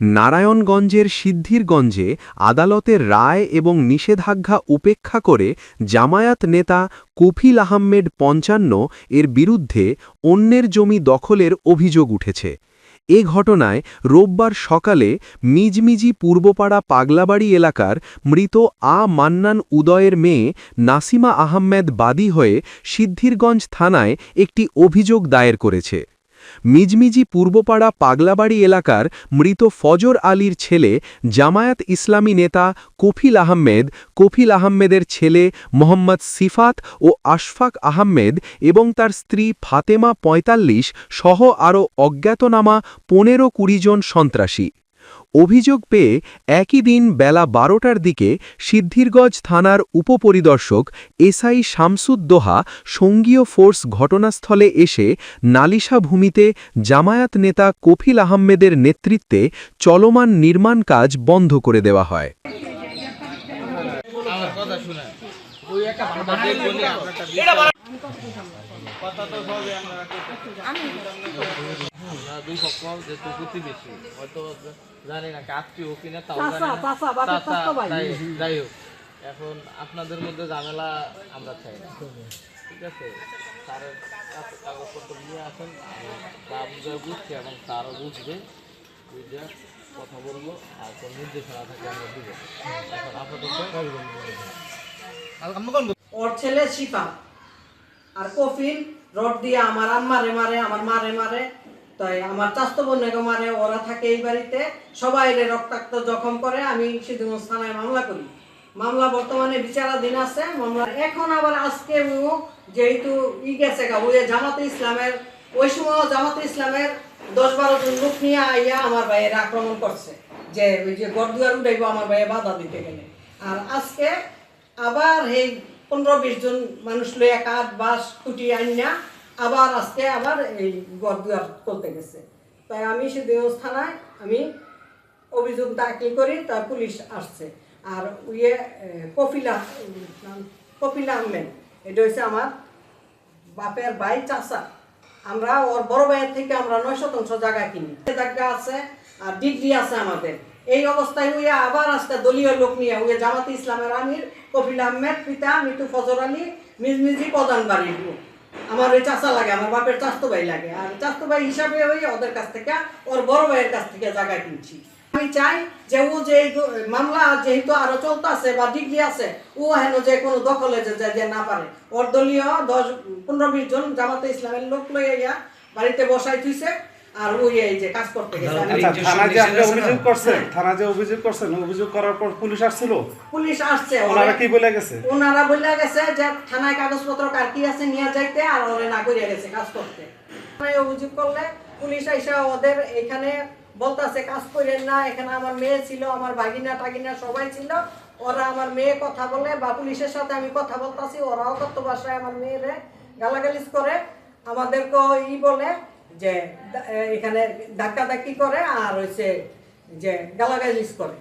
নারায়ণগঞ্জের সিদ্ধিরগঞ্জে আদালতের রায় এবং নিষেধাজ্ঞা উপেক্ষা করে জামায়াত নেতা কফিল আহমেদ পঞ্চান্ন এর বিরুদ্ধে অন্যের জমি দখলের অভিযোগ উঠেছে। এ ঘটনায় রোববার সকালে মিজমিজি পূর্বপাড়া পাগলাবাড়ি এলাকার মৃত আ মান্নান উদয়ের মেয়ে নাসিমা আহমেদ বাদী হয়ে সিদ্ধিরগঞ্জ থানায় একটি অভিযোগ দায়ের করেছে। মিজমিজি পূর্বপাড়া পাগলাবাড়ি এলাকার মৃত ফজর আলীর ছেলে জামায়াত ইসলামী নেতা কফিল আহমেদ, কফিল আহমেদের ছেলে মোহাম্মদ সিফাত ও আশফাক আহমেদ এবং তার স্ত্রী ফাতেমা পঁয়তাল্লিশ সহ আরও অজ্ঞাতনামা পনেরো কুড়ি জন সন্ত্রাসী। অভিযোগ পেয়ে একই দিন বেলা বারোটার দিকে সিদ্ধিরগঞ্জ থানার উপপরিদর্শক এসআই শামসুদ্দোহা সঙ্গীয় ফোর্স ঘটনাস্থলে এসে নালিশা ভূমিতে জামায়াত নেতা কফিল আহমেদের নেতৃত্বে চলমান নির্মাণ কাজ বন্ধ করে দেওয়া হয়। কথা তো দুই পক্ষ যেহেতু প্রতিবেশী হয়তো জানি না আত্মীয় কিনা তাও। যাই- হোক এখন আপনাদের মধ্যে ঝামেলা আমরা চাই না। ঠিক আছে? স্যারের কাগজপত্র নিয়ে আসেন যা বুঝে বুঝছি এবং তারও বুঝবে। বুঝে কথা বলব আর কোন নির্দেশনা থাকে আমরা দিব। এখন আপাতত ওর ছেলে শিফা। আর কফিল রড দিয়ে আমার আম্মারে মারে, আমার মারে মারে। তাই আমার চাস্ত বোনকে মারে, ওরা থাকে এই বাড়িতে। সবাই রক্তাক্ত জখম করে, আমি সিদ্ধগঞ্জ থানায় মামলা করি। মামলা বর্তমানে বিচারাধীন আছে, মামলা। এখন আবার আজকে যেহেতু ই গেছে গা জামাতে ইসলামের, ওই সময় জামাতে ইসলামের দশ বারো জন লোক নিয়ে আইয়া আমার ভাইয়ের আক্রমণ করছে, যে ওই যে গড়দুয়ার উঠাইবো, আমার ভাইয়ে বাধা দিতে গেলে। আর আজকে আবার এই পনেরো বিশ জন মানুষ লইয়া কাঠ বাস খুঁটি আইনা আবার আজকে আবার এই ঘর দুয়ার করতে গেছে। তাই আমি সিদ্ধিগঞ্জ থানায় আমি অভিযোগ দাখিল করি, তার পুলিশ আসছে। আর ইয়ে কপিলা কপিলা আহমেদ, এটা হচ্ছে আমার বাপের ভাই চাচা। আমরা ওর বড় ভাইয়ের থেকে আমরা নয় শতাংশ জায়গা কিনি। জায়গা আছে আর ডিগ্রি আছে আমাদের। এই অবস্থায় উইয়া আবার আজকে দলীয় লোক নিয়ে উইয়া জামাতে ইসলামের আমির কপিল আহমেদ, পিতা মৃত্যু ফজর আলী, মিজমিজি প্রধান বাড়ির লোক। আমার ওই চাচা লাগে, আমার বাপের চাস্তো ভাই লাগে। আর চাস্তো ভাই হিসাবে ওই ওদের কাছ থেকে, ওর বড় ভাইয়ের কাছ থেকে জায়গা কিনছি। আমি চাই যে ও যে মামলা যেহেতু আরও চলতে আছে বা ডিগ্রি আছে, ও হেন যে কোনো দখলে যে না পারে। ওর দলীয় দশ, পনেরো, বিশ জন জামাতে ইসলামের লোক লইয়া বাড়িতে বসাই থুইছে। আর ওই এই যে কাজ করতে গেছে। আচ্ছা থানা যে আপনি অভিযোগ করছেন থানা যে অভিযোগ করছেন অভিযোগ করার পর পুলিশ আসছিল? পুলিশ আসছে ওনারা কি বলে গেছে? ওনারা বলে গেছে যে থানায় কাগজপত্র কার কি আছে নিয়ে যাইতে আর ওরা না করিয়া গেছে কাজ করতে। অভিযোগ করলে পুলিশ আইসা ওদের এখানে বলতাছে কাজ করেন না এখানে আমার মেয়ে ছিল আমার ভাগিনা টাগিনা সবাই ছিল ওরা আমার মেয়ে কথা বলে বা পুলিশের সাথে আমি কথা বলতাছি ওরাও কত বাসায় আমার মেয়েরে গালাগালিজ করে আমাদেরকে ই বলে যে এখানে ধাক্কা ধাক্কি করে আর হচ্ছে যে গালাগালিজ করে।